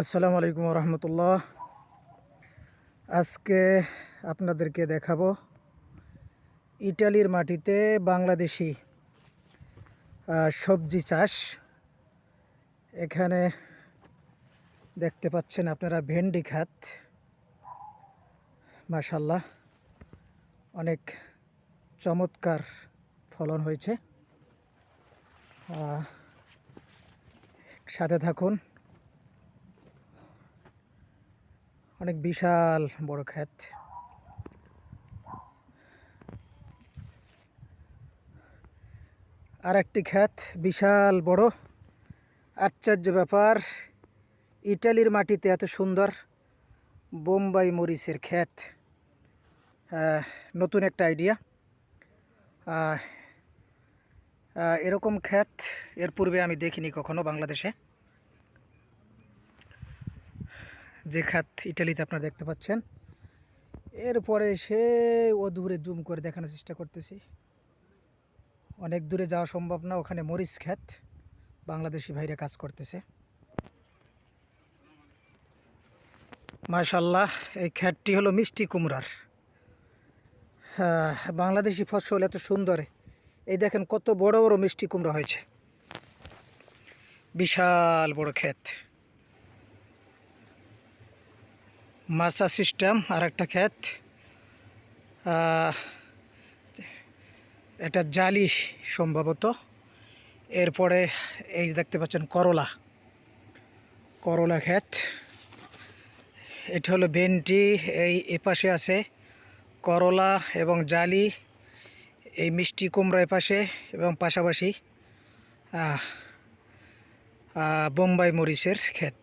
আসসালামু আলাইকুম রহমতুল্লাহ আজকে আপনাদেরকে দেখাবো ইটালির মাটিতে বাংলাদেশি সবজি চাষ। এখানে দেখতে পাচ্ছেন আপনারা ভেন্ডি খাত। মাশাল্লাহ অনেক চমৎকার ফলন হয়েছে। সাথে থাকুন। অনেক বিশাল বড় ক্ষেত। আর একটি ক্ষেত বিশাল বড়। আশ্চর্য ব্যাপার, ইটালির মাটিতে এত সুন্দর বোম্বাই মরিচের ক্ষেত। নতুন একটা আইডিয়া এরকম ক্ষেত এর পূর্বে আমি দেখিনি কখনো বাংলাদেশে। যে খাত ইটালিতে আপনারা দেখতে পাচ্ছেন। এরপরে সে ও দূরে জুম করে দেখানোর চেষ্টা করতেছি। অনেক দূরে যাওয়া সম্ভব না ওখানে মরিচ খ্যাত বাংলাদেশি ভাইরা কাজ করতেছে। মাশাল্লাহ এই খ্যাতটি হলো মিষ্টি কুমড়ার। হ্যাঁ, বাংলাদেশি ফসল এত সুন্দর। এই দেখেন কত বড় বড় মিষ্টি কুমড়া হয়েছে। বিশাল বড় ক্ষেত মাছা সিস্টেম আর একটা ক্ষেত। এটা জালি সম্ভবত। এরপরে এই দেখতে পাচ্ছেন করলা। করলা ক্ষেত। এটা হলো ভেন্টি, এই এপাশে আছে করলা এবং জালি, এই মিষ্টি কুমড়া এপাশে এবং পাশাপাশি বোম্বাই মরিচের ক্ষেত।